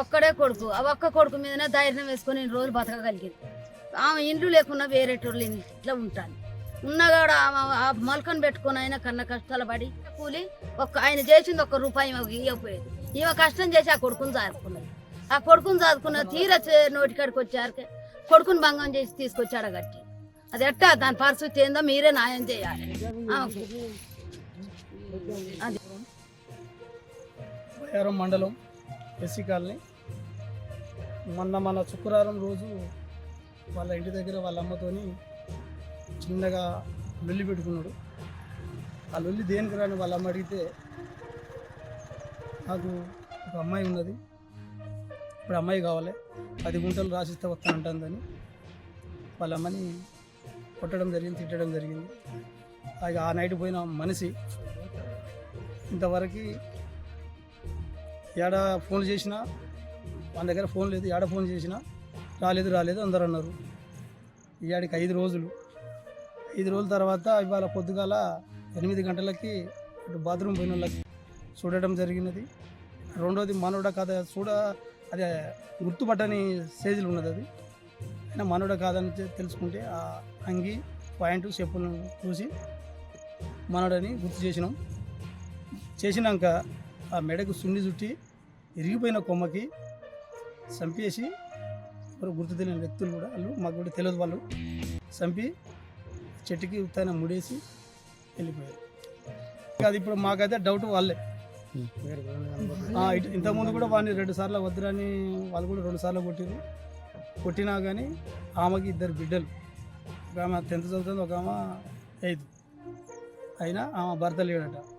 ఒక్కడే కొడుకు. ఆ ఒక్క కొడుకు మీదనే ధైర్యం వేసుకొని నేను రోజులు బతకగలిగింది. ఆమె ఇండ్లు లేకున్నా వేరేటోళ్ళు ఇట్లా ఉంటాను ఉన్నగాడ ఆమె ఆ మొలకను పెట్టుకొని ఆయన కన్న కష్టాలు పడి కూలి ఒక్క ఆయన చేసింది ఒక్క రూపాయి ఇవ్వకపోయేది ఈమె కష్టం చేసి ఆ కొడుకుని సాదుకున్నది ఆ కొడుకుని సాదుకున్న తీర నోటికాడికి వచ్చారు కొడుకుని భంగం చేసి తీసుకొచ్చాడు గట్టి. అది ఎట్టా దాని పరిస్థితి ఏందో మీరే న్యాయం చేయాలి. ఆమెకు. అది మండలం ఎస్సీ కాలనీ. మొన్న మన శుక్రవారం రోజు వాళ్ళ ఇంటి దగ్గర వాళ్ళ అమ్మతోని చిన్నగా లొల్లి పెట్టుకున్నాడు. ఆ లొల్లి దేనికి రాని వాళ్ళ అమ్మ అడిగితే నాకు ఒక అమ్మాయి ఉన్నది. ఇప్పుడు అమ్మాయి కావాలి. పది గుంటలు రాసిస్తే వస్తానంటుందని వాళ్ళ అమ్మని కొట్టడం జరిగింది తిట్టడం జరిగింది. అది ఆ నైట్ పోయిన మనిషి ఇంతవరకు ఏడ ఫోన్ చేసినా మన దగ్గర ఫోన్ లేదు ఏడ ఫోన్ చేసినా రాలేదు రాలేదు అందరు అన్నారు. ఇవాడికి ఐదు రోజులు. ఐదు రోజుల తర్వాత ఇవాళ పొద్దుగాల ఎనిమిది గంటలకి ఇటు బాత్రూమ్ పోయిన వాళ్ళకి చూడటం జరిగినది. రెండోది మనోడ కథ చూడ అదే గుర్తుపట్టని స్టేజ్లో ఉన్నది అది. అయినా మనోడ కాదని తెలుసుకుంటే ఆ అంగి పాయింట్ చెప్పులను చూసి మనోడని గుర్తు చేసినాం. చేసినాక ఆ మెడకు సున్ని చుట్టి ఇరిగిపోయిన కొమ్మకి చంపేసి ఎవరు గుర్తు తెలియని వ్యక్తులు కూడా వాళ్ళు మాకు కూడా తెలియదు వాళ్ళు చంపి చెట్టుకి ఉత్తైన ముడేసి వెళ్ళిపోయారు. ఇంకా అది ఇప్పుడు మాకైతే డౌట్ వాళ్ళే. ఇటు- ఇంతకుముందు కూడా వాడిని రెండు సార్లు వద్దురని వాళ్ళు కూడా రెండు సార్లు కొట్టిరు కొట్టినా కానీ ఆమెకి ఇద్దరు బిడ్డలు. ఒక ఆమె టెన్త్ చదువుతుంది ఒక ఆమె ఎయిత్ అయినా ఆమె భర్త లేడట.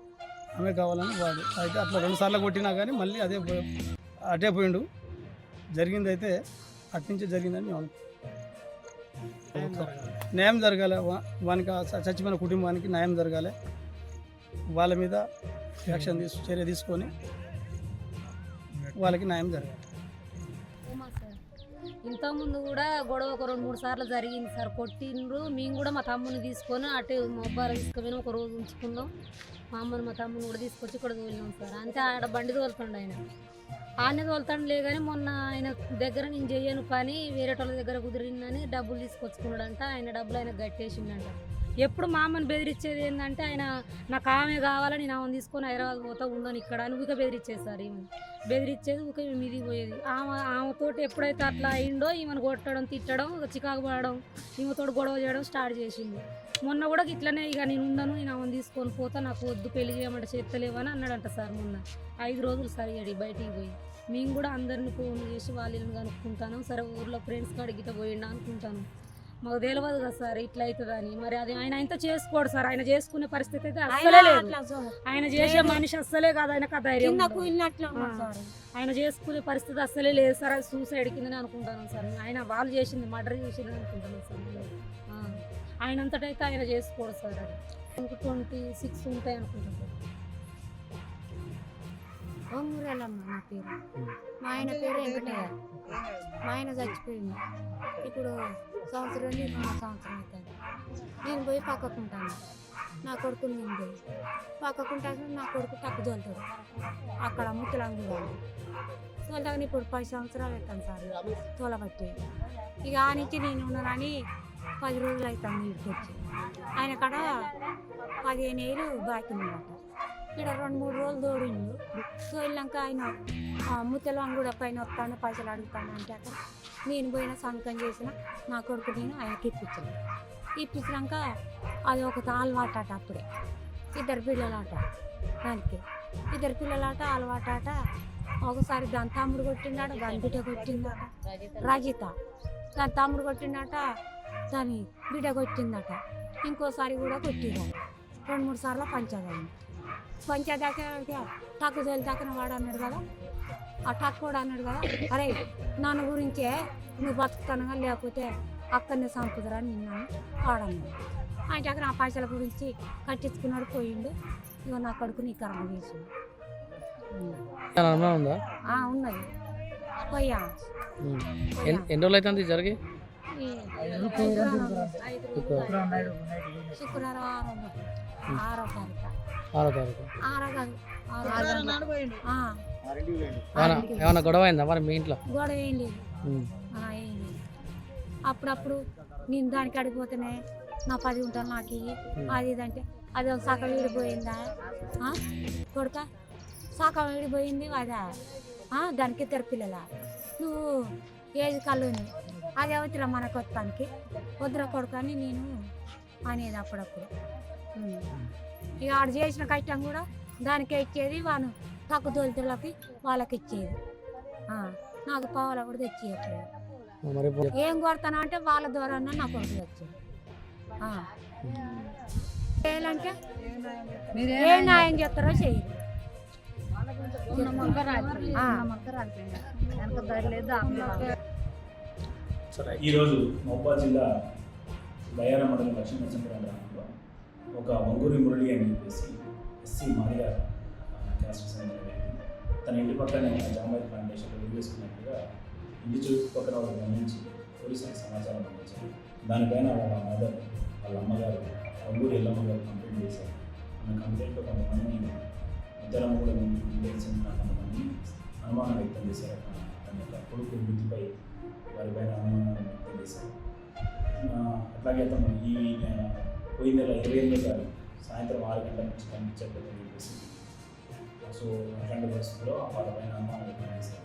ఆమె కావాలని వాడు. అయితే అట్లా రెండు సార్లు కొట్టినా కానీ మళ్ళీ అదే అటే పోయిండు. జరిగింది అయితే అట్నుంచే జరిగిందని మేము న్యాయం జరగాలి. వా- వానికి చచ్చిపోయిన కుటుంబానికి న్యాయం జరగాలి. వాళ్ళ మీద యాక్షన్ తీసు చర్య తీసుకొని వాళ్ళకి న్యాయం జరగాలి. ఇంతకుముందు కూడా గొడవ ఒక రెండు మూడు సార్లు జరిగింది సార్. కొట్టిండ్రు. మేము కూడా మా తమ్ముని తీసుకొని అటు మొబ్బాలు తీసుకుపోయినా ఒక రోజు ఉంచుకున్నాం. మా అమ్మని మా తమ్ముని కూడా తీసుకొచ్చి ఇక్కడ తోలినాం సార్. అంతే ఆడ బండి తోలుతుండ ఆయన. ఆయన తోలుతాడులే కానీ మొన్న ఆయన దగ్గర నేను చేయను పని వేరే వాళ్ళ దగ్గర కుదిరిందని డబ్బులు తీసుకొచ్చుకున్నాడంట. ఆయన డబ్బులు ఆయన గట్టేసిందంట ఎప్పుడు మా అమ్మని బెదిరించేది ఏంటంటే ఆయన నాకు ఆమె కావాలని నేను ఆమెను తీసుకొని హైదరాబాద్ పోతా ఉండను ఇక్కడ అని ఊక బెదిరించేది సార్ ఈమె. బెదిరించేది ఊక ఈమె పోయేది. ఆమె ఆమెతోటి ఎప్పుడైతే అట్లా అయిండో ఈమెను కొట్టడం తిట్టడం చికాకు పడడం ఈమెతో గొడవ చేయడం స్టార్ట్ చేసింది. మొన్న కూడా ఇట్లనే ఇక నేను ఉండను నేను ఆమెను తీసుకొని పోతా నాకు వద్దు పెళ్ళి చేయమంటే చేస్తలేవని అన్నాడంట సార్ మొన్న. ఐదు రోజులు సరిగాడి బయటికి పోయి. మేము కూడా అందరిని ఫోన్ చేసి వాళ్ళని కనుక్కుంటాను సరే ఊర్లో ఫ్రెండ్స్ కాడికి పోయిండా అనుకుంటాను. మాకు తెలియదు కదా సార్ ఇట్లా అవుతుందని. మరి అది ఆయన ఇంత చేసుకోడు సార్ ఆయన చేసుకునే పరిస్థితి అయితే అస్సలే లేదు. ఆయన చేసే మనిషి అస్సలే కాదు ఆయనకు ఆ ధైర్యం కిందకు ఉండదు. ఇన్నట్లు ఆ. ఆయన చేసుకునే పరిస్థితి అస్సలే లేదు సార్ అది సూసైడ్ కిందనే అనుకుంటాను సార్. ఆయన వాళ్ళు చేసింది మర్డర్ చేసింది అనుకుంటాను సార్. ఆ. ఆయన అంతటైతే ఆయన చేసుకోడు సార్. అది ట్వంటీ సిక్స్ ఉంటాయి అనుకుంటాను సార్. ఒంగురెల్లమ్మ నా పేరు. మా ఆయన పేరు వెంకటయ్య. మా ఆయన చచ్చిపోయింది. ఇప్పుడు సంవత్సరం నుండి రెండు సంవత్సరం అవుతుంది నేను పోయి పక్కకుంటాను. నా కొడుకు నేను పోయి పక్కకుంటాను నా కొడుకు తక్కువ తోలుతాడు. అక్కడ ముత్తలంగు తోలుతాను ఇప్పుడు పది సంవత్సరాలు అవుతాను సార్ తోలబట్టి. ఇక ఆ నుంచి నేను ఉన్నానని పది రోజులు అవుతాను ఇంటికి వచ్చి. ఆయన కాడ పదిహేను ఏళ్ళు బాకీ ఉందట ఇక్కడ రెండు మూడు రోజులు దోడిండు. సో వెళ్ళాక ఆయన ముత్తలం కూడా పైన వస్తాను పైసలు అడుగుతాను అంటే అక్కడ నేను పోయిన సంతకం చేసిన నా కొడుకు నేను ఆయనకి ఇప్పించాను. ఇప్పించినాక అది ఒక అలవాటు ఆట అప్పుడే. ఇద్దరు పిల్లలాట దానికి. ఇద్దరు పిల్లలాట అలవాటాట ఒకసారి దాని తమ్ముడు కొట్టిండాట దాని బిడ్డ కొట్టిందాట. రజిత. దాని తమ్ముడు కొట్టిండాట దాని బిడ్డ కొట్టిందట. ఇంకోసారి కూడా కొట్టిందాట. రెండు మూడు సార్లు పంచదాన్ని పంచాయతీ దాకా టక్కు తోలి దాకా వాడు అన్నాడు కదా. ఆ టక్ కూడా అన్నాడు కదా. అరే నన్ను గురించే నువ్వు బతుకుతానుగా లేకపోతే అక్కడనే చంపుదరా నిన్నాను వాడన్నాడు ఆయన దగ్గర ఆ పైసల గురించి కట్టించుకున్నాడు పోయిండు. ఇక నా కొడుకు నీ కర్మ ఆ, ఉన్నది. పోయా. ఎన్ని రోజులు అవుతుంది జరిగి? శుక్రవారం ఆరో తారీఖు. ఆరో తారీఖు. ఆరో కాదు ఆరో తారీఖు. ఆ, ఏమైనా ఏమైనా గొడవ అయిందా మరి మీ ఇంట్లో? గొడవ ఏం లేదు. ఉమ్. ఆ, ఏం లేదు. అప్పుడప్పుడు నేను దానికి అడిగిపోతేనే నా పది ఉంటాను నాకు ఇయ్యి. అది ఇది అంటే అది ఒక సగం విడిపోయిందా? ఆ? కొడుక సగం విడిపోయింది అదా ఆ, దానికి ఇద్దరు పిల్లల. నువ్వు ఏది కళ్ళు అది అవుతురా మన కొత్తానికి వద్దురా కొడుకు అని నేను అనేది అప్పుడప్పుడు. ఇక ఆడు చేసిన కష్టం కూడా దానికే ఇచ్చేది వాను. తక్కువ దొరికిలకి వాళ్ళకి ఇచ్చేది. ఆ, నాకు పావుల కూడా తెచ్చేయట్లేదు. ఏం కొడతాను అంటే వాళ్ళ ద్వారా నా కొడుకు వచ్చాడు ఆ. చేయాలంటే ఏ న్యాయం చేస్తారో చేయరు. ఆ. ఈరోజు మహబాద్ జిల్లా బయార మండలం లక్ష్మీ నరసింహపురం గ్రామంలో ఒక వంగూరి మురళి అని చెప్పేసి ఎస్సీ మాదిగ క్యాస్ట్ వ్యక్తి. తన ఇంటి పక్కనే జామాయి జాంబాయి ప్లాంటేషన్లో ఇల్లు వేసుకున్నట్టుగా ఇంటి చుట్టుపక్కల వాళ్ళు గమనించి పోలీసులకు సమాచారం అందించారు. దానిపైన వాళ్ళ మదర్ వాళ్ళ అమ్మగారు వంగూరి ఎల్లమ్మ గారు కంప్లైంట్ చేశారు. ఆ కంప్లైంట్లో కొంతమంది మధ్యాహ్నం కూడా తెలిసిన కొంతమంది అనుమానం వ్యక్తం చేశారు. తన యొక్క కొడుకు మృతిపై వారిపైన అనుమానం వ్యక్తం చేశారు. అట్లాగే అతను ఈ పోయిన నెల ఇరవై ఎనిమిది తారీఖు సాయంత్రం ఆరు గంటల నుంచి కనిపించట్లేదని చెప్పేసి సో అట్లాంటి పరిస్థితుల్లో వాళ్ళపైన అనుమానం వ్యక్తం చేశారు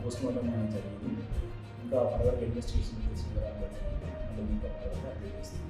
పోస్ట్ మార్టం అనేది జరిగింది. ఇంకా ఫర్దర్ ఇన్వెస్టిగేషన్ చేసిన తర్వాత బట్టి మళ్ళీ మీకు ఫర్దర్గా అప్డేట్ చేస్తాను